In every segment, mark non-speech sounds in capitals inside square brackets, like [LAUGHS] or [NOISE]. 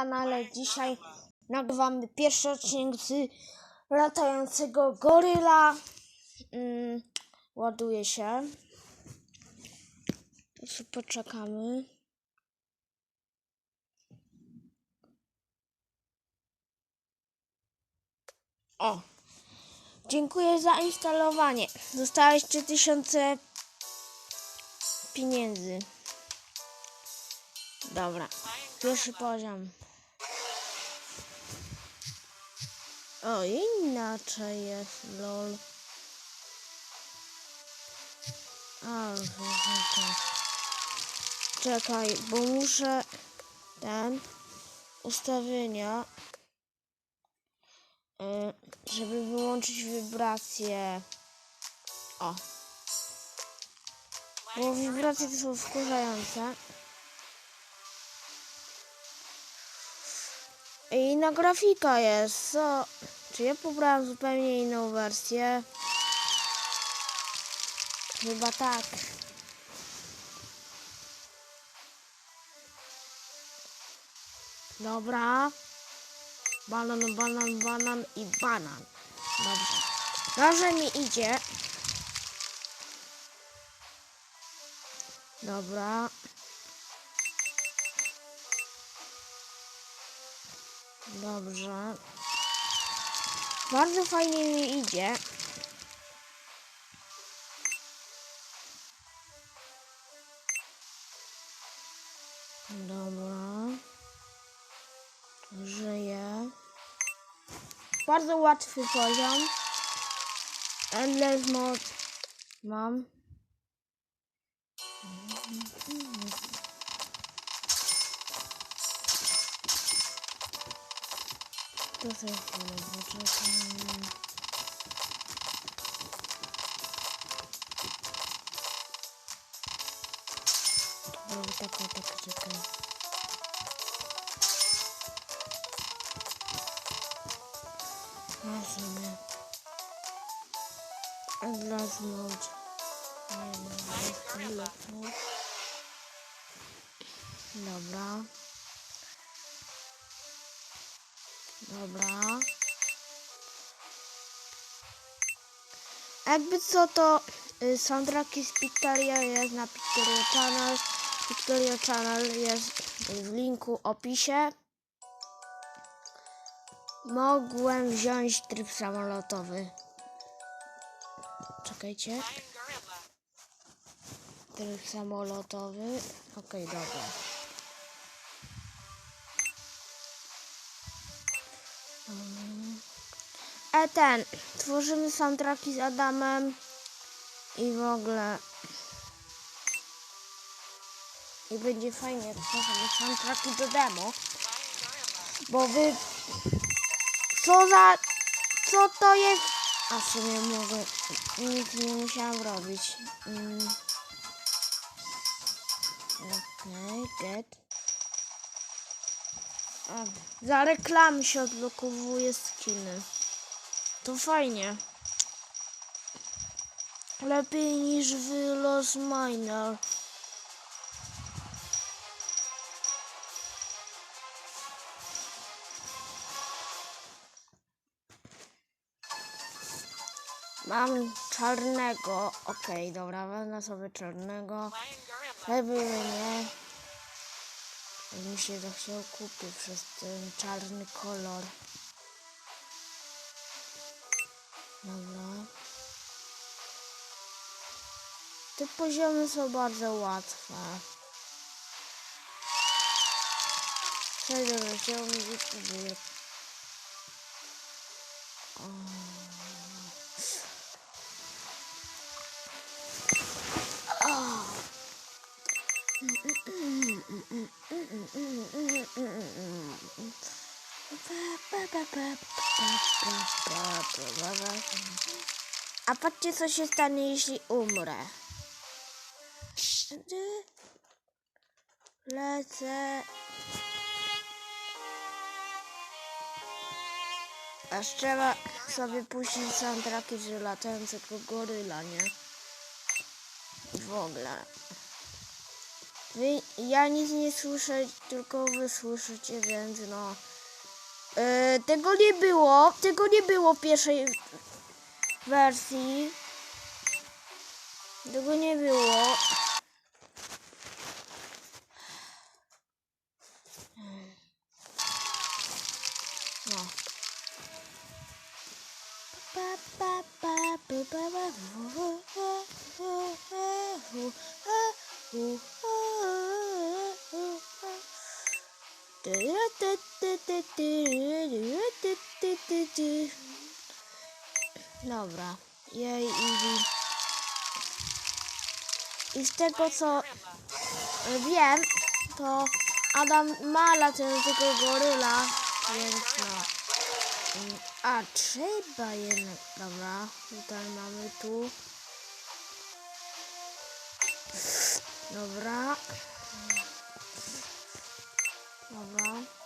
kanale. Dzisiaj nagrywamy pierwszy odcinek z latającego goryla. Mm, ładuje się. Poczekamy. O! Dziękuję za instalowanie. Dostałeś 3000 pieniędzy. Dobra. Pierwszy poziom. O, inaczej jest, lol. A, czekaj. Bo muszę ten ustawienia, y, żeby wyłączyć wibracje. O. Bo wibracje to są wkurzające. Inna grafika jest, co? Czy ja pobrałem zupełnie inną wersję? Chyba tak. Dobra. Banan, banan, banan i banan. Dobrze. Dobrze mi idzie. Dobra. Dobrze. Bardzo fajnie mi idzie. Dobra. Żyję. Bardzo łatwy poziom. Endless mode mam. To sobie chwilę poczekam. Dobra, tak, tak, czekaj. Na sobie. Endless mode. Dobra. Jakby co to y, soundtracki z Pictoria jest na Pictoria Channel. Pictoria Channel jest w linku opisie. Mogłem wziąć tryb samolotowy. Czekajcie. Tryb samolotowy. Okej, dobra. E ten, tworzymy soundtracki z Adamem i w ogóle i będzie fajnie tworzymy soundtracki do demo, bo wy co za co to jest? A w sumie mogę nic nie musiałam robić. Mm. Okej, get. Za reklamy się odblokowuje skiny. To fajnie. Lepiej niż w Los Miner. Mam czarnego. Okej, dobra, wezmę sobie czarnego. Żeby nie. Mi się zachciał kupić przez ten czarny kolor. Dobra. Te poziomy są bardzo łatwe. Przejdę do działu i A patrzcie, co się stanie, jeśli umrę. Lecę. Aż trzeba sobie puścić soundtracki z latającego goryla, nie? W ogóle. Wy, ja nic nie słyszę, tylko wy słyszycie, więc no. E, tego nie było, tego nie było w pierwszej wersji. Tego nie było. No. Dobra, jej i i z tego co wiem, to Adam ma latającego goryla, więc no. A trzeba jednak, dobra, tutaj mamy tu. Dobra. Dobra.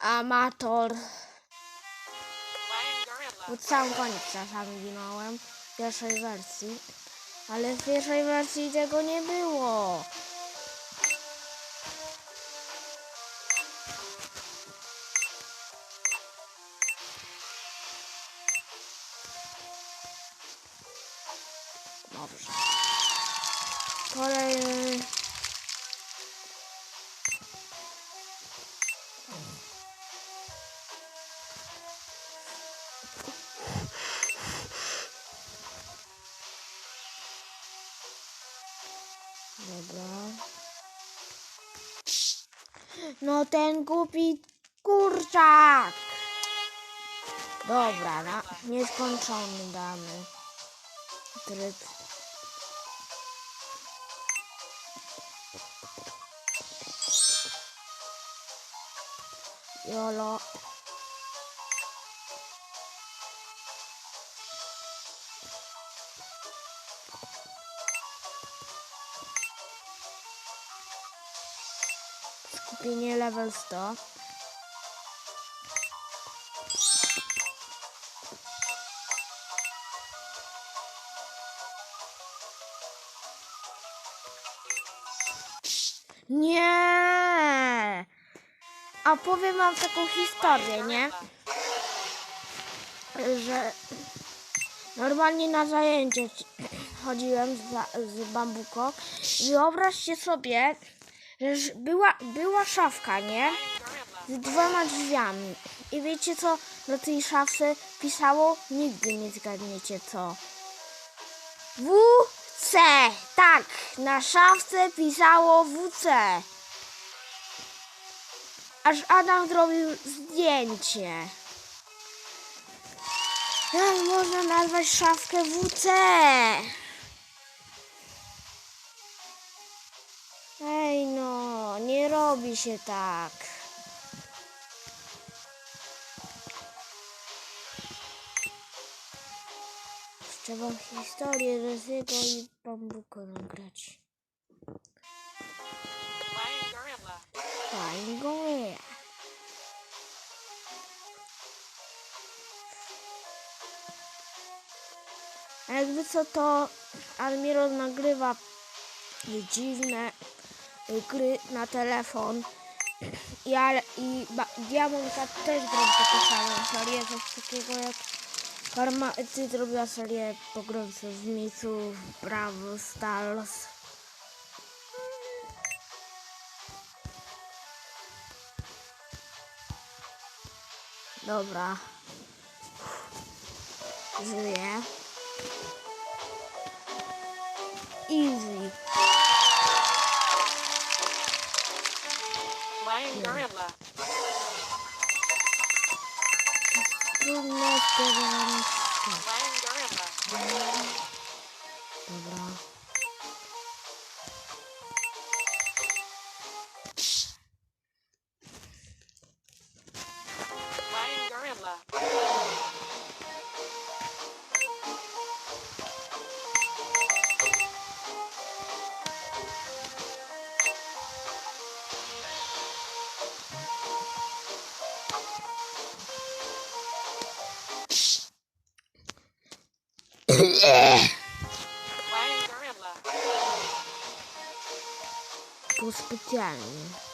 Amator. Pod sam koniec czasami ginąłem w pierwszej wersji. Ale w pierwszej wersji tego nie było. Dobrze. Kolejny. No ten głupi kurczak. Dobra, na nieskończony damy. Tryb. Jolo. Level 100. Nie! A powiem wam taką historię, nie? Że normalnie na zajęcie chodziłem z, z bambuko. I Wyobraźcie sobie, że była, była szafka, nie? Z dwoma drzwiami. I wiecie co na tej szafce pisało? Nigdy nie zgadniecie co. WC! Tak, na szafce pisało WC. Aż Adam zrobił zdjęcie. Jak można nazwać szafkę WC? Nie robi się tak. Trzeba historię Rezygo i Bambuko nagrać. Fajnie go je. A jakby co to Admiral nagrywa dziwne gry na telefon. Ale, i ba, Diamonka też zrobi taką serię, coś takiego jak Karma, ty zrobiła serię pogromców w Micu, Brawo, Stars. Dobra. Żyję. Easy. am grandma. We're not good grandma. Пусть специально.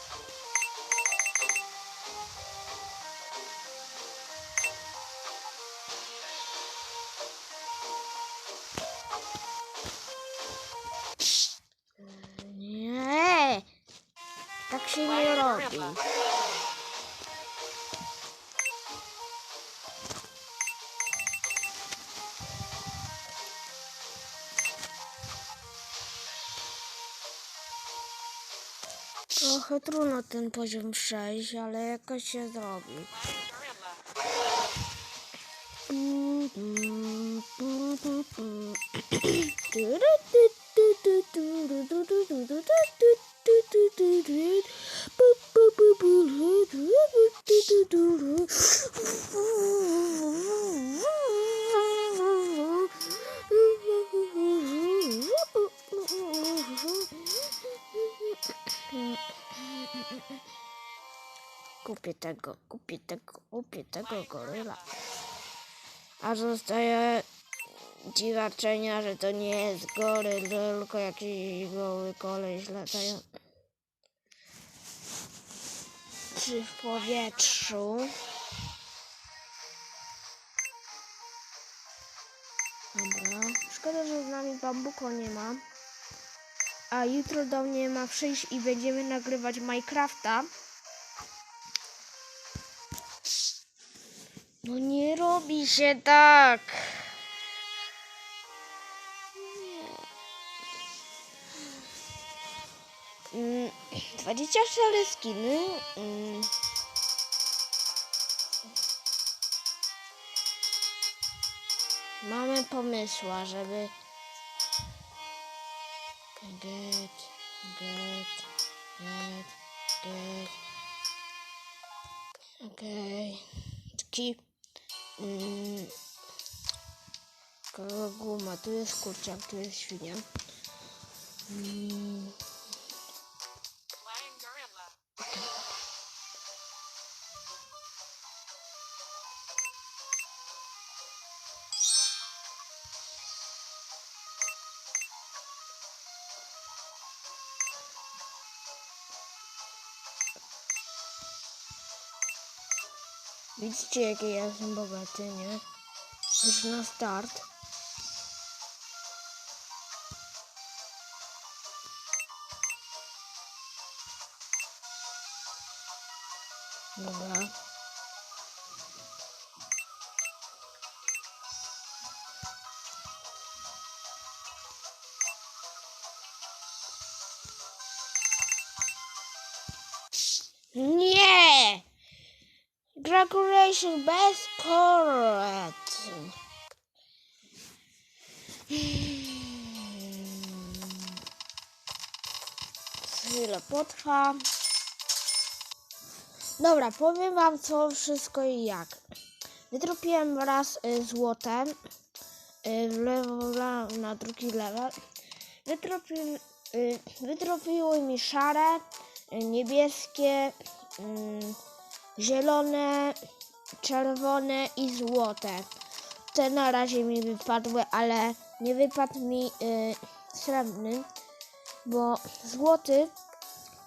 Trochę trudno ten poziom przejść, ale jakoś się zrobi. Tego, kupię tego, kupię tego goryla. A zostaje dziwaczenia, że to nie jest goryl, tylko jakiś goły koleś latają. Czy w powietrzu. Dobra. Szkoda, że z nami bambuko nie ma. A jutro do mnie ma przyjść i będziemy nagrywać Minecrafta. No nie robi się tak. Mm, 24 skiny. Mm. Mamy pomysła, żeby get, get, get, get. Okej. Taki mm, kogo tu jest kurczak, tu jest świnia. Mm, widzicie jakie ja jestem bogaty, nie? Już na start. Dobra. Gratulation, best poet. Chwilę potrwa. Dobra, powiem wam co wszystko i jak. Wytropiłem raz y, złote y, w level na drugi level. Wytropi, y, wytropiły mi szare, y, niebieskie, y, zielone, czerwone i złote. Te na razie mi wypadły, ale nie wypadł mi y, srebrny, bo złoty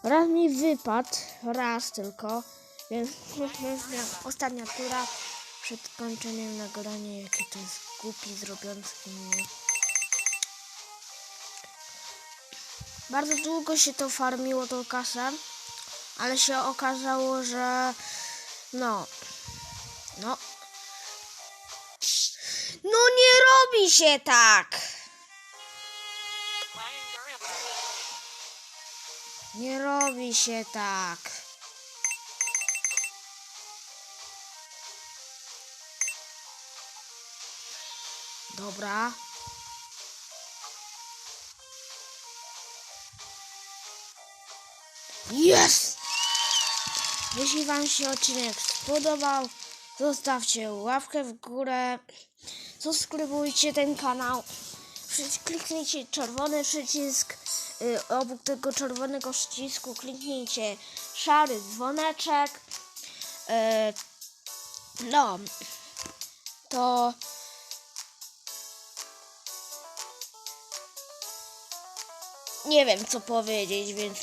raz mi wypadł, raz tylko, więc [LAUGHS] ostatnia tura przed kończeniem nagrania, jakie to jest głupi zrobiący mnie. Bardzo długo się to farmiło, tą kasę, ale się okazało, że no, no, no nie robi się tak! Nie robi się tak. Dobra. Jest! Jeśli Wam się odcinek spodobał, Zostawcie łapkę w górę, subskrybujcie ten kanał, kliknijcie czerwony przycisk, y, obok tego czerwonego przycisku kliknijcie szary dzwoneczek. Y, no, to... nie wiem co powiedzieć, więc